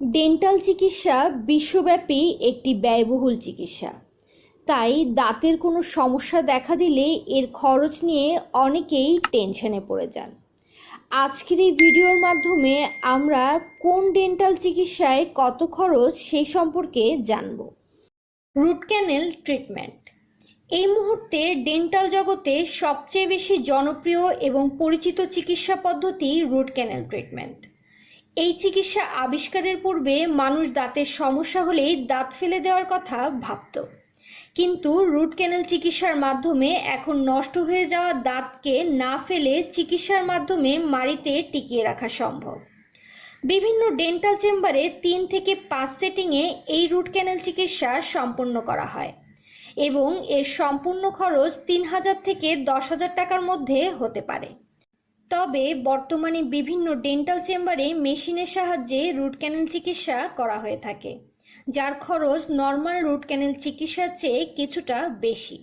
Dental চিকিৎসা বিশ্বব্যাপী একটি ব্যয়বহুল চিকিৎসা। তাই দাঁতের কোনো সমস্যা দেখা দিলে এর খরচ নিয়ে অনেকেই টেনশনে পড়ে যান। আজকের এই ভিডিওর মাধ্যমে আমরা কোন ডেন্টাল চিকিৎসায় কত খরচ সেই সম্পর্কে জানব। Root canal treatment. এই মুহূর্তে ডেন্টাল জগতে সবচেয়ে বেশি জনপ্রিয় এবং পরিচিত চিকিৎসা পদ্ধতি রুট ক্যানেল ট্রিটমেন্ট। এই চিকিৎসা আবিষ্কারের পূর্বে মানুষ দাঁতের সমস্যা হলেই দাঁত ফেলে দেওয়ার কথা ভাবত। কিন্তু রুট ক্যানেল চিকিৎসার মাধ্যমে এখন নষ্ট হয়ে যাওয়া দাঁতকে না ফেলে চিকিৎসার মাধ্যমে মাড়িতে টিকিয়ে রাখা সম্ভব। বিভিন্ন ডেন্টাল চেম্বারে তিন থেকে পাঁচ সেটিংয়ে এই রুট ক্যানেল চিকিৎসা সম্পন্ন করা হয় এবং এর সম্পূর্ণ খরচ তিন হাজার থেকে দশ হাজার টাকার মধ্যে হতে পারে। তবে বর্তমানে বিভিন্ন ডেন্টাল চেম্বারে মেশিনের সাহায্যে রুট ক্যানেল চিকিৎসা করা হয়ে থাকে, যার খরচ নর্মাল রুট ক্যানেল চিকিৎসার চেয়ে কিছুটা বেশি।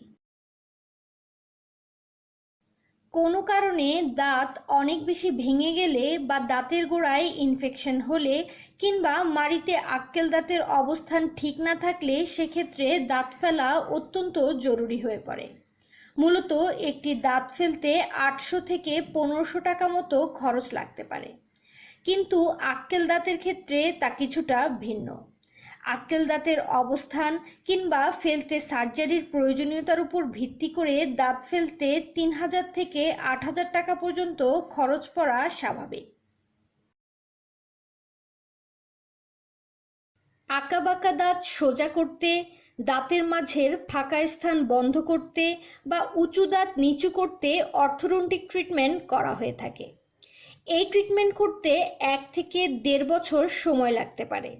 কোনো কারণে দাঁত অনেক বেশি ভেঙে গেলে বা দাঁতের গোড়ায় ইনফেকশন হলে কিংবা মাড়িতে আক্কেল দাঁতের অবস্থান ঠিক না থাকলে সেক্ষেত্রে দাঁত ফেলা অত্যন্ত জরুরি হয়ে পড়ে। মূলত একটি দাঁত ফেলতে আটশো থেকে পনেরোশো টাকা মতো খরচ লাগতে পারে। কিন্তু আক্কেল দাঁতের ক্ষেত্রে তা কিছুটা ভিন্ন। আক্কেল দাঁতের অবস্থান কিংবা ফেলতে সার্জারির প্রয়োজনীয়তার উপর ভিত্তি করে দাঁত ফেলতে তিন হাজার থেকে আট হাজার টাকা পর্যন্ত খরচ পড়া স্বাভাবিক। আঁকাবাঁকা দাঁত সোজা করতে দাঁতের মাঝের ফাঁকা স্থান বন্ধ করতে বা উঁচু দাঁত নিচু করতে অর্থোডন্টিক ট্রিটমেন্ট করা হয়ে থাকে। এই ট্রিটমেন্ট করতে এক থেকে দেড় বছর সময় লাগতে পারে।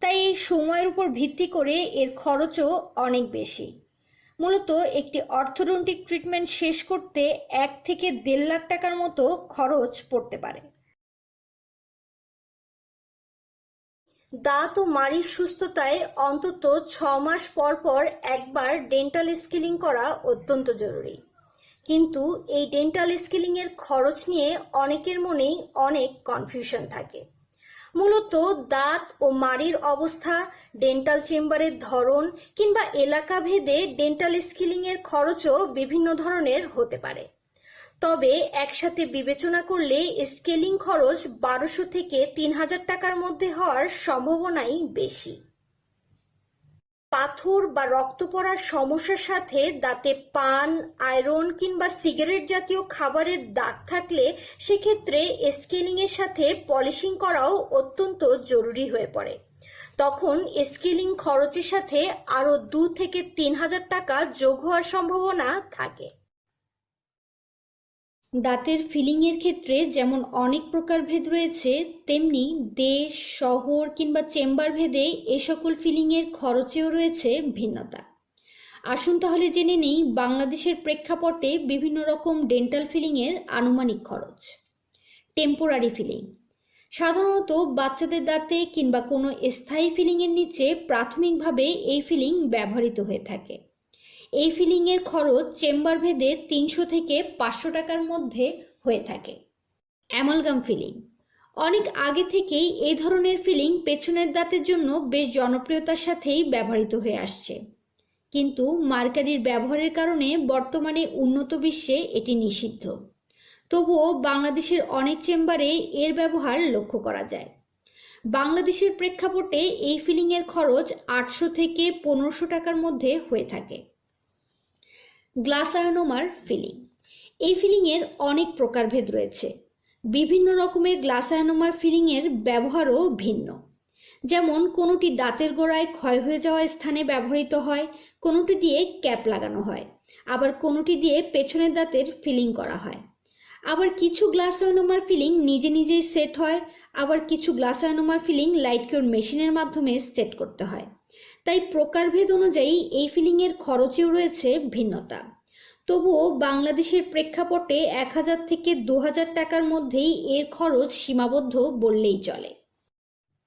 তাই এই সময়ের উপর ভিত্তি করে এর খরচও অনেক বেশি। মূলত একটি অর্থোডন্টিক ট্রিটমেন্ট শেষ করতে এক থেকে দেড় লাখ টাকার মতো খরচ পড়তে পারে। দাঁত ও মাড়ির সুস্থতায় অন্তত ছ মাস পর পর একবার ডেন্টাল স্কিলিং করা অত্যন্ত জরুরি। কিন্তু এই ডেন্টাল স্কিলিং এর খরচ নিয়ে অনেকের মনেই অনেক কনফিউশন থাকে। মূলত দাঁত ও মাড়ির অবস্থা ডেন্টাল চেম্বারের ধরন কিংবা এলাকা ভেদে ডেন্টাল স্কিলিং এর খরচও বিভিন্ন ধরনের হতে পারে। তবে একসাথে বিবেচনা করলে স্কেলিং খরচ বারোশো থেকে তিন হাজার টাকার মধ্যে হওয়ার সম্ভাবনাই বেশি। পাথর বা রক্ত পড়ার সমস্যার সাথে দাঁতে পান, আয়রন কিংবা সিগারেট জাতীয় খাবারের দাগ থাকলে সেক্ষেত্রে স্কেলিং এর সাথে পলিশিং করাও অত্যন্ত জরুরি হয়ে পড়ে। তখন স্কেলিং খরচের সাথে আরও দু থেকে তিন হাজার টাকা যোগ হওয়ার সম্ভাবনা থাকে। দাঁতের ফিলিংয়ের ক্ষেত্রে যেমন অনেক প্রকারভেদ রয়েছে, তেমনি দেশ, শহর কিংবা চেম্বার ভেদে এ সকল ফিলিংয়ের খরচেও রয়েছে ভিন্নতা। আসুন তাহলে জেনে নেই বাংলাদেশের প্রেক্ষাপটে বিভিন্ন রকম ডেন্টাল ফিলিংয়ের আনুমানিক খরচ। Temporary filling. সাধারণত বাচ্চাদের দাঁতে কিংবা কোনো স্থায়ী ফিলিংয়ের নিচে প্রাথমিকভাবে এই ফিলিং ব্যবহৃত হয়ে থাকে। এই ফিলিংয়ের খরচ চেম্বার ভেদে তিনশো থেকে পাঁচশো টাকার মধ্যে হয়ে থাকে। Amalgam filling. অনেক আগে থেকেই এই ধরনের ফিলিং পেছনের দাঁতের জন্য বেশ জনপ্রিয়তার সাথেই ব্যবহৃত হয়ে আসছে। কিন্তু মার্কারির ব্যবহারের কারণে বর্তমানে উন্নত বিশ্বে এটি নিষিদ্ধ। তবুও বাংলাদেশের অনেক চেম্বারে এর ব্যবহার লক্ষ্য করা যায়। বাংলাদেশের প্রেক্ষাপটে এই ফিলিংয়ের খরচ আটশো থেকে পনেরোশো টাকার মধ্যে হয়ে থাকে। Glass ionomer filling. এই ফিলিংয়ের অনেক প্রকারভেদ রয়েছে। বিভিন্ন রকমের গ্লাসায়নোমার ফিলিংয়ের ব্যবহারও ভিন্ন। যেমন, কোনোটি দাঁতের গোড়ায় ক্ষয় হয়ে যাওয়া স্থানে ব্যবহৃত হয়, কোনোটি দিয়ে ক্যাপ লাগানো হয়, আবার কোনোটি দিয়ে পেছনের দাঁতের ফিলিং করা হয়। আবার কিছু গ্লাসায়োনোমার ফিলিং নিজে নিজেই সেট হয়, আবার কিছু গ্লাসায়োনোমার ফিলিং লাইট কিওর মেশিনের মাধ্যমে সেট করতে হয়। তাই প্রকারভেদ অনুযায়ী এই ফিলিংয়ের খরচেও রয়েছে ভিন্নতা। তবুও বাংলাদেশের প্রেক্ষাপটে এক হাজার থেকে দু হাজার টাকার মধ্যেই এর খরচ সীমাবদ্ধ বললেই চলে।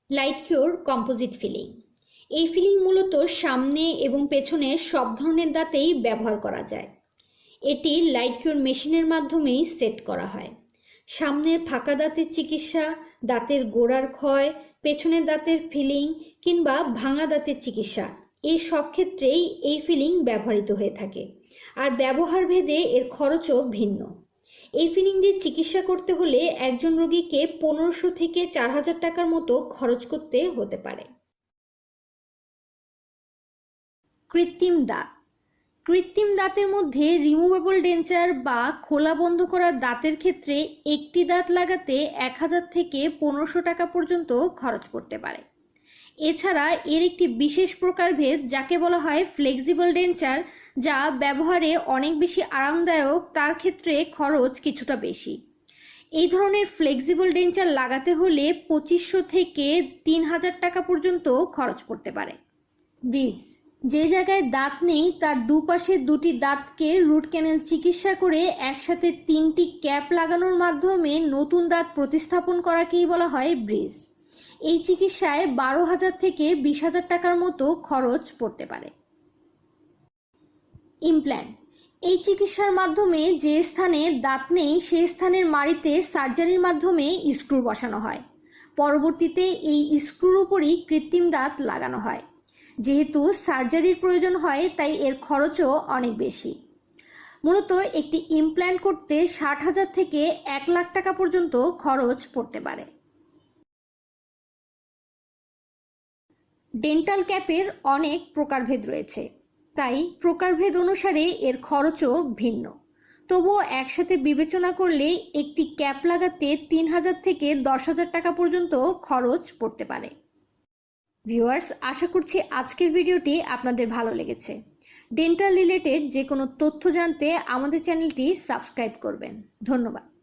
লাইট কিওর কম্পোজিট ফিলিং এই ফিলিং মূলত সামনে এবং পেছনে সব ধরনের দাঁতেই ব্যবহার করা যায়। এটি লাইট কিওর মেশিনের মাধ্যমেই সেট করা হয়। সামনের ফাঁকা দাঁতের চিকিৎসা, দাঁতের গোড়ার ক্ষয় পেছনের দাঁতের ফিলিং কিংবা ভাঙা দাঁতের চিকিৎসা। এই সব ক্ষেত্রেই এই ফিলিং ব্যবহৃত হয়ে থাকে। আর ব্যবহার ভেদে এর খরচও ভিন্ন। এই ফিলিং দিয়ে চিকিৎসা করতে হলে একজন রোগীকে পনেরোশো থেকে চার হাজার টাকার মতো খরচ করতে হতে পারে। কৃত্রিম দাঁত। কৃত্রিম দাঁতের মধ্যে রিমুভেবল ডেঞ্চার বা খোলা বন্ধ করা দাঁতের ক্ষেত্রে একটি দাঁত লাগাতে এক হাজার থেকে পনেরোশো টাকা পর্যন্ত খরচ পড়তে পারে। এছাড়া এর একটি বিশেষ প্রকারভেদ যাকে বলা হয় ফ্লেক্সিবল ডেঞ্চার যা ব্যবহারে অনেক বেশি আরামদায়ক, তার ক্ষেত্রে খরচ কিছুটা বেশি। এই ধরনের ফ্লেক্সিবল ডেঞ্চার লাগাতে হলে পঁচিশশো থেকে তিন হাজার টাকা পর্যন্ত খরচ পড়তে পারে। ব্রিজ। যে জায়গায় দাঁত নেই, তার দুপাশে দুটি দাঁতকে রুট ক্যানেল চিকিৎসা করে একসাথে তিনটি ক্যাপ লাগানোর মাধ্যমে নতুন দাঁত প্রতিস্থাপন করাকেই বলা হয় ব্রিজ এই চিকিৎসায় বারো হাজার থেকে বিশ হাজার টাকার মতো খরচ পড়তে পারে। ইমপ্ল্যান্ট। এই চিকিৎসার মাধ্যমে যে স্থানে দাঁত নেই সেই স্থানের মাড়িতে সার্জারির মাধ্যমে স্ক্রু বসানো হয়। পরবর্তীতে এই স্ক্রুর উপরই কৃত্রিম দাঁত লাগানো হয়। যেহেতু সার্জারির প্রয়োজন হয়, তাই এর খরচও অনেক বেশি। মূলত একটি ইমপ্ল্যান্ট করতে ষাট হাজার থেকে এক লাখ টাকা পর্যন্ত খরচ পড়তে পারে। ডেন্টাল ক্যাপের অনেক প্রকারভেদ রয়েছে, তাই প্রকারভেদ অনুসারে এর খরচও ভিন্ন। তবুও একসাথে বিবেচনা করলে একটি ক্যাপ লাগাতে তিন হাজার থেকে দশ হাজার টাকা পর্যন্ত খরচ পড়তে পারে। ভিউয়ার্স, আশা করছি আজকের ভিডিওটি আপনাদের ভালো লেগেছে। ডেন্টাল রিলেটেড যে কোনো তথ্য জানতে আমাদের চ্যানেলটি সাবস্ক্রাইব করবেন। ধন্যবাদ।